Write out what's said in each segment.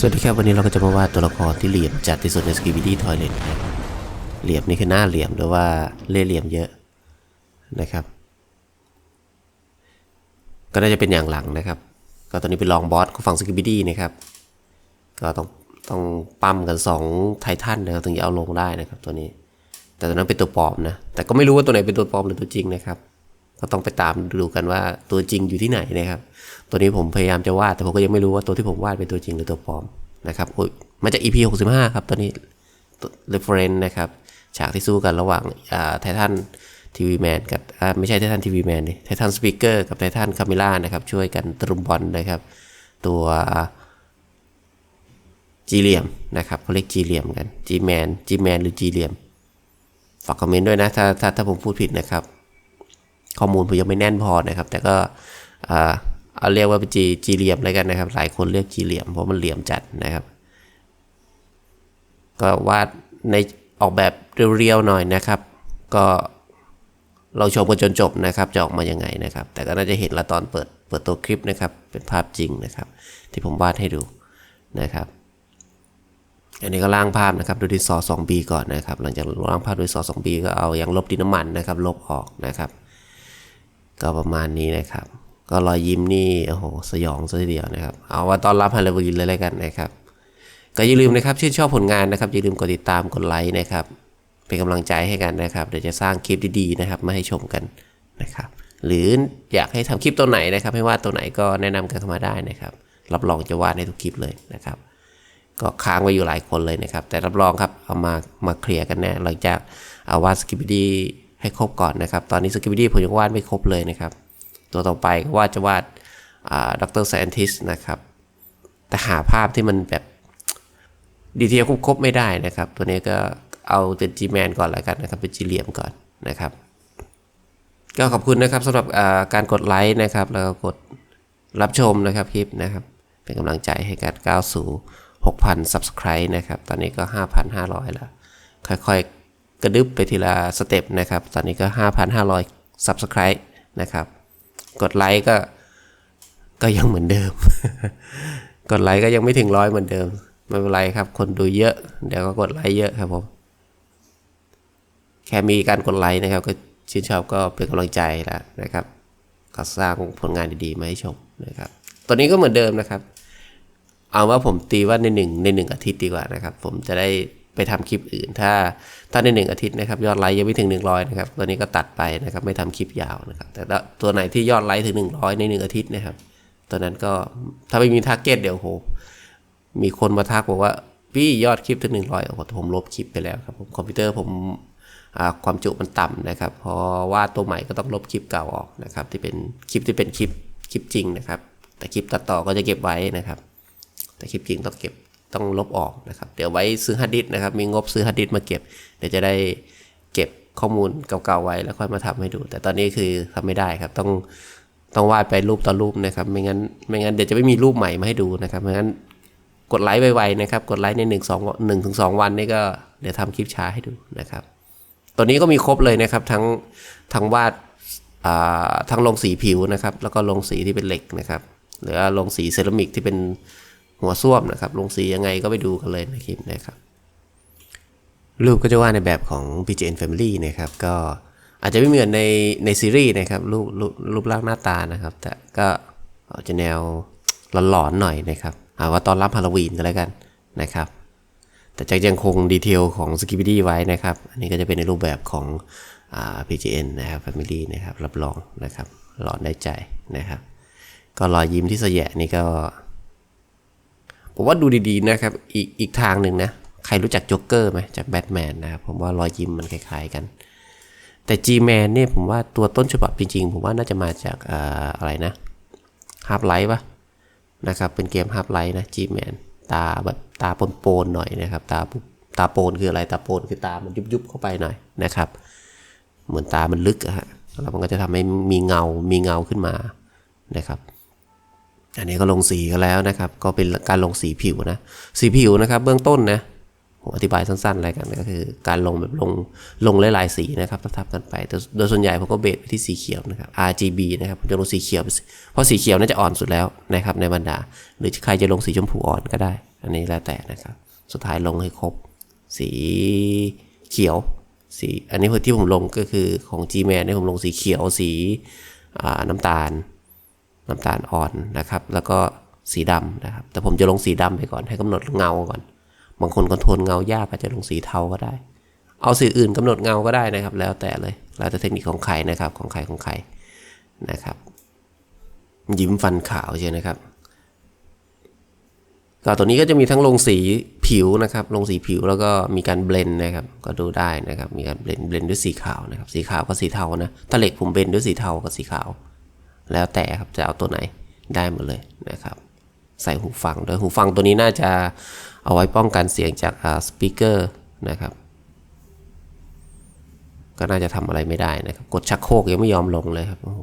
สวัสดีครับวันนี้เราก็จะมาวาดตัวละครที่เหลี่ยมจัดที่สุดในสกีบิดี้ทอยเลนเหลี่ยมนี่คือหน้าเหลี่ยมหรือว่าเล่เหลี่ยมเยอะนะครับ ก็น่าจะเป็นอย่างหลังนะครับ ก็ตอนนี้เป็นลองบอสของฝั่งสกีบิดี้นะครับ ก็ต้องต้องปั้มกัน2ไททันนะครับถึงจะเอาลงได้นะครับตัวนี้ แต่ตัวนั้นเป็นตัวปลอมนะแต่ก็ไม่รู้ว่าตัวไหนเป็นตัวปลอมหรือตัวจริงนะครับ ก็ต้องไปตามดูกันว่าตัวจริงอยู่ที่ไหนนะครับ ตัวนี้ผมพยายามจะวาดแต่ผมก็ยังไม่รู้ว่าตัวที่ผมวาดเป็นตัวจริงหรือตัวปลอมนะครับโอ้ยมาจาก EP 65 ครับตัวนี้ reference นะครับฉากที่สู้กันระหว่างไททันทีวีแมนกับไม่ใช่ไททันทีวีแมนดิไททันสปีกเกอร์กับไททันคาเมล่านะครับช่วยกันตรุมบอลนะครับ ตัวจีเหลียมนะครับเขาเรียกจีเหลียมกันจีแมนจีแมนหรือจีเหลียมฝากคอมเมนต์ด้วยนะถ้าถ้าถ้าผมพูดผิดนะครับ ข้อมูลผมยังไม่แน่นพอนะครับ แต่ก็เอาเรียกว่าเป็นจีจีเหลี่ยมแล้วกันนะครับ หลายคนเรียกจีเหลี่ยมเพราะมันเหลี่ยมจัดนะครับ ก็วาดในออกแบบเรียวๆหน่อยนะครับ ก็เราชมกันจนจบนะครับจะออกมายังไงนะครับ แต่ก็น่าจะเห็นละตอนเปิดเปิดตัวคลิปนะครับ เป็นภาพจริงนะครับ ที่ผมวาดให้ดูนะครับ อันนี้ก็ล้างภาพนะครับด้วยดินสอ 2B ก่อนนะครับ หลังจากล้างภาพด้วยสอ 2B ก็เอายางลบดินน้ำมันนะครับ ลบออกนะครับ ก็ประมาณนี้นะครับ ก็รอยยิ้มนี่โอ้โหสยองซะทีเดียวนะครับ เอาว่าตอนรับฮาโลวีนเลยแล้วกันนะครับ ก็อย่าลืมนะครับชื่นชอบผลงานนะครับอย่าลืมกดติดตามกดไลค์นะครับ เป็นกำลังใจให้กันนะครับ เดี๋ยวจะสร้างคลิปดีๆนะครับมาให้ชมกันนะครับ หรืออยากให้ทำคลิปตัวไหนนะครับให้วาดตัวไหนก็แนะนำกันเข้ามาได้นะครับ รับรองจะวาดให้ทุกคลิปเลยนะครับ ก็ค้างไว้อยู่หลายคนเลยนะครับ แต่รับรองครับเอามามาเคลียร์กันแน่หลังจากเอาวาดสกิปดี ให้ครบก่อนนะครับ ตอนนี้สกิปดี้ผมยังวาดไม่ครบเลยนะครับ ตัวต่อไปก็วาดจะวาดด็อกเตอร์ไซเอนติสนะครับ แต่หาภาพที่มันแบบดีเทลครบๆไม่ได้นะครับ ตัวนี้ก็เอาเป็น G-Man ก่อนแล้วกันนะครับ เป็นจีเหลียมก่อนนะครับ ก็ขอบคุณนะครับสำหรับการกดไลค์นะครับ แล้วก็กดรับชมนะครับคลิปนะครับ เป็นกำลังใจให้การก้าวสู่ 6,000 Subscribe นะครับ ตอนนี้ก็ 5,500 แล้ว ค่อยๆ กระดึบไปทีละสเต็ปนะครับ ตอนนี้ก็ 5,500 Subscribe นะครับ กดไลค์ก็ก็ยังเหมือนเดิม กดไลค์ก็ยังไม่ถึงร้อยเหมือนเดิม ไม่เป็นไรครับ คนดูเยอะ เดี๋ยวก็กดไลค์เยอะครับผม แค่มีการกดไลค์นะครับ ก็ชื่นชอบก็เป็นกำลังใจแล้วนะครับ ก็สร้างผลงานดีๆมาให้ชมนะครับ ตัวนี้ก็เหมือนเดิมนะครับ เอาว่าผมตีว่าในหนึ่งในหนึ่งอาทิตย์ดีกว่านะครับ ผมจะได้ ไปทำคลิปอื่น ถ้าถ้าในหนึ่งอาทิตย์นะครับยอดไลค์ยังไม่ถึง 100นะครับตัวนี้ก็ตัดไปนะครับไม่ทำคลิปยาวนะครับแต่ตัวไหนที่ยอดไลค์ถึง 100 ในหนึ่งอาทิตย์นะครับตัวนั้นก็ถ้าไม่มีทาร์เก็ตเดี๋ยวโหมีคนมาทักบอกว่าพี่ยอดคลิปถึง 100โอ้โหผมลบคลิปไปแล้วครับผมคอมพิวเตอร์ผมความจุมันต่ำนะครับพอวาดตัวใหม่ก็ต้องลบคลิปเก่าออกนะครับที่เป็นคลิปที่เป็นคลิปคลิปจริงนะครับ แต่คลิปตัดต่อก็จะเก็บไว้นะครับ แต่คลิปจริงต้องเก็บ ต้องลบออกนะครับ เดี๋ยวไว้ซื้อฮาร์ดดิสก์นะครับ มีงบซื้อฮาร์ดดิสก์มาเก็บ เดี๋ยวจะได้เก็บข้อมูลเก่าๆไว้แล้วค่อยมาทำให้ดู แต่ตอนนี้คือทำไม่ได้ครับ ต้องต้องวาดไปรูปต่อรูปนะครับ ไม่งั้นไม่งั้นเดี๋ยวจะไม่มีรูปใหม่มาให้ดูนะครับไม่งั้นกดไลค์ไวๆนะครับ กดไลค์ในหนึ่งสองหนึ่งถึงสองวันนี่ก็เดี๋ยวทำคลิปช้าให้ดูนะครับ ตัวนี้ก็มีครบเลยนะครับ ทั้งทั้งวาดาทั้งลงสีผิวนะครับ แล้วก็ลงสีที่เป็นเหล็กนะครับ หรือลงสีเซรามิกที่เป็น หัวส้วมนะครับ ลงสียังไงก็ไปดูกันเลยในคลิปนะครับ รูปก็จะวาดในแบบของ PGN Family นะครับ ก็อาจจะไม่เหมือนในในซีรีส์นะครับ รูปรูปรูปร่างหน้าตานะครับ แต่ก็อาจจะแนวหลอนๆหน่อยนะครับเอาว่าตอนรับฮาโลวีนกันแล้วกันนะครับ แต่จะยังคงดีเทลของ s k i p p y ไว้นะครับ อันนี้ก็จะเป็นในรูปแบบของอ PGN นะครับ Family นะครับ รับรองนะครับ หลอนได้ใจนะครับ ก็รอยยิ้มที่เสยะนี่ก็ ผมว่าดูดีๆนะครับ อีกอีกทางหนึ่งนะ ใครรู้จักโจ๊กเกอร์ไหมจากแบทแมนนะครับผมว่ารอยยิ้มมันคล้ายๆกัน แต่ G-Man เนี่ยผมว่าตัวต้นฉบับจริงๆ ผมว่าน่าจะมาจากออะไรนะ Half Life ปะนะครับเป็นเกม Half Life นะ G-Man ตาแบบตาโปนๆหน่อยนะครับ ตาตาโปนคืออะไรตาโปนคือตามันยุบๆเข้าไปหน่อยนะครับ เหมือนตามันลึกอะฮะแล้วมันก็จะทำให้มีเงา มีเงาขึ้นมานะครับ อันนี้ก็ลงสีกันแล้วนะครับ ก็เป็นการลงสีผิวนะ สีผิวนะครับ เบื้องต้นนะผมอธิบายสั้นๆอะไรกันก็คือการลงแบบลงลงหลายๆสีนะครับทับๆกันไปแต่โดยส่วนใหญ่ผมก็เบสไปที่สีเขียวนะครับ RGB นะครับผมจะลงสีเขียว เพราะสีเขียวน่าจะอ่อนสุดแล้วนะครับในบรรดา หรือใครจะลงสีชมพูอ่อนก็ได้ อันนี้แล้วแต่นะครับ สุดท้ายลงให้ครบ สีเขียวสีอันนี้ที่ผมลงก็คือของ Gman นี่ผมลงสีเขียวสีน้ำตาล น้ำตาลอ่อนนะครับ แล้วก็สีดำนะครับ แต่ผมจะลงสีดำไปก่อนให้กำหนดเงาก่อน บางคนคอนโทรลเงายากอาจจะลงสีเทาก็ได้ เอาสีอื่นกำหนดเงาก็ได้นะครับ แล้วแต่เลยแล้วแต่เทคนิคของใครนะครับของใครของใครนะครับ ยิ้มฟันขาวใช่ไหมครับก็ตัวนี้ก็จะมีทั้งลงสีผิวนะครับ ลงสีผิวแล้วก็มีการเบลนนะครับ ก็ดูได้นะครับ มีการเบลนเบลนด้วยสีขาวนะครับ สีขาวกับสีเทานะถ้าเหล็กผมเบลนด้วยสีเทากับสีขาว แล้วแต่ครับจะเอาตัวไหนได้หมดเลยนะครับ ใส่หูฟังโดยหูฟังตัวนี้น่าจะเอาไว้ป้องกันเสียงจากสปีกเกอร์นะครับ ก็น่าจะทำอะไรไม่ได้นะครับ กดชักโครกยังไม่ยอมลงเลยครับโอ้โห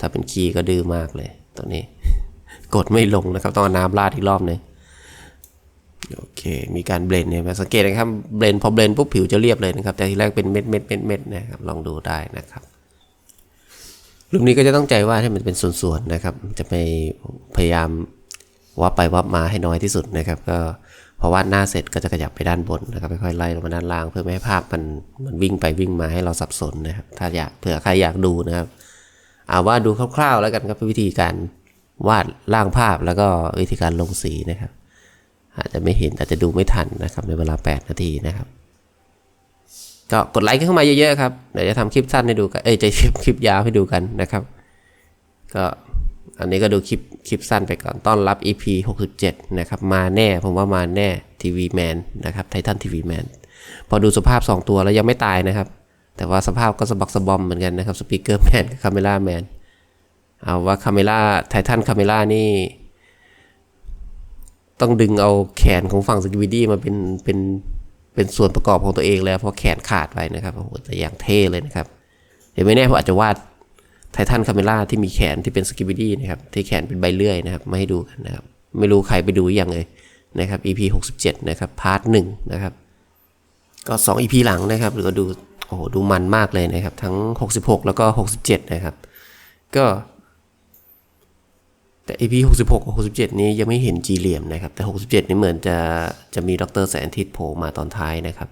ถ้าเป็นคีย์ก็ดื้อมากเลย ตัวนี้ กดไม่ลงนะครับ ต้องน้ำราดอีกรอบนึงโอเค มีการเบลนเนี่ยสังเกตนะครับ เบลนพอเบลนปุ๊บผิวจะเรียบเลยนะครับ แต่ทีแรกเป็นเม็ดเม็ดเม็ดเม็ดนะครับ ลองดูได้นะครับ รูปนี้ก็จะต้องใจว่าให้มันเป็นส่วนๆนะครับ จะไปพยายามวับไปวับมาให้น้อยที่สุดนะครับ ก็พอวาดหน้าเสร็จก็จะขยับไปด้านบนนะครับค่อยๆไล่ลงมาด้านล่าง เพื่อไม่ให้ภาพมันมันวิ่งไปวิ่งมาให้เราสับสนนะครับ ถ้าอยากเผื่อใครอยากดูนะครับเอาว่าดดูคร่าวๆ แล้วกันครับวิธีการวาดร่างภาพแล้วก็วิธีการลงสีนะครับ อาจจะไม่เห็นอาจจะดูไม่ทันนะครับในเวลา 8 นาทีนะครับ ก็กดไลค์เข้ามาเยอะๆครับเดี๋ยวจะทำคลิปสั้นให้ดูกันเอ้ยจะคลิปคลิปยาวให้ดูกันนะครับ ก็อันนี้ก็ดูคลิปคลิปสั้นไปก่อนต้อนรับ EP 67 นะครับมาแน่ผมว่ามาแน่ทีวีแมนนะครับไททันทีวีแมนพอดูสภาพ 2 ตัวแล้วยังไม่ตายนะครับ แต่ว่าสภาพก็สะบักสะบอมเหมือนกันนะครับสปีกเกอร์แมนกับคาเมล่าแมนเอาว่าคาเมล่าไททันคาเมล่านี่ต้องดึงเอาแขนของฝั่งสกิวิดี้มาเป็นเป็น เป็นส่วนประกอบของตัวเองแล้วเพราะแขนขาดไปนะครับโอ้โหแต่อย่างเท่เลยนะครับเดี๋ยวไม่แน่ผมอาจจะวาดไททันคาเมล่าที่มีแขนที่เป็นสกิวิดี้นะครับที่แขนเป็นใบเลื่อยนะครับมาให้ดูกันนะครับ ไม่รู้ใครไปดูอยังเลยนะครับ EP 67 นะครับพาร์ทหนึ่งนะครับ ก็ 2 EP หลังนะครับหรือก็ดูโอ้โหดูมันมากเลยนะครับ ทั้ง 66 แล้วก็ 67 นะครับ ก็ แต่ EP 66กับ67 นี้ยังไม่เห็นจีเหลี่ยมนะครับ แต่ 67 นี่เหมือนจะจะมีดรแสนทิตโผล่มาตอนท้ายนะครับ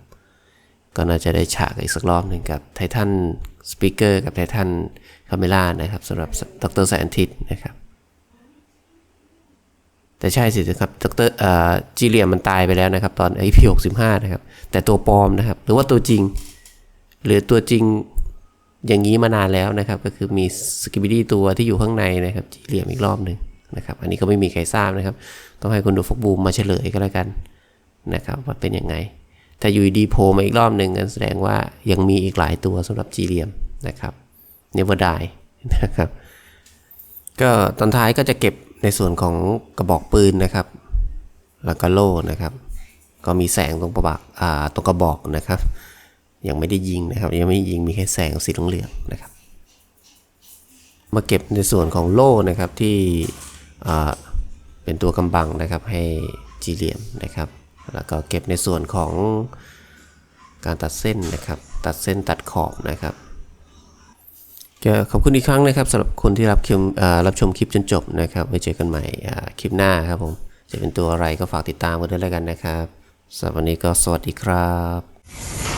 ก็น่าจะได้ฉากอีกสักรอบหนึ่งกับไททันสปีกเกอร์กับไททันคาเมล่านะครับสำหรับดรแสนทิตนะครับ แต่ใช่สิครับดรเอ่อจีเหลี่ยมมันตายไปแล้วนะครับ ตอน EP 65 นะครับ แต่ตัวปลอมนะครับ หรือว่าตัวจริง หรือตัวจริง อย่างนี้มานานแล้วนะครับ ก็คือมีสกิบิดี้ตัวที่อยู่ข้างในนะครับจีเหลี่ยมอีกรอบหนึ่งนะครับ อันนี้ก็ไม่มีใครทราบนะครับ ต้องให้คุณดูฟกบูมมาเฉลยก็แล้วกันนะครับว่าเป็นยังไง ถ้าอยู่ดีโผล่มาอีกรอบหนึ่งนั่นแสดงว่ายังมีอีกหลายตัวสำหรับจีเหลี่ยมนะครับ never die นะครับ ก็ตอนท้ายก็จะเก็บในส่วนของกระบอกปืนนะครับ แล้วก็โล่นะครับ ก็มีแสงตรงประบักอ่าตรงกระบอกนะครับ ยังไม่ได้ยิงนะครับ ยังไม่ยิงมีแค่แสงสีเหลืองๆนะครับ มาเก็บในส่วนของโล่นะครับที่เป็นตัวกำบังนะครับให้จีเหลี่ยมนะครับ แล้วก็เก็บในส่วนของการตัดเส้นนะครับ ตัดเส้นตัดขอบนะครับก็ขอบคุณอีกครั้งนะครับสำหรับคนที่รับชมรับชมคลิปจนจบนะครับไว้เจอกันใหม่คลิปหน้าครับผมจะเป็นตัวอะไรก็ฝากติดตามกันด้วยแล้วกันนะครับสำหรับวันนี้ก็สวัสดีครับ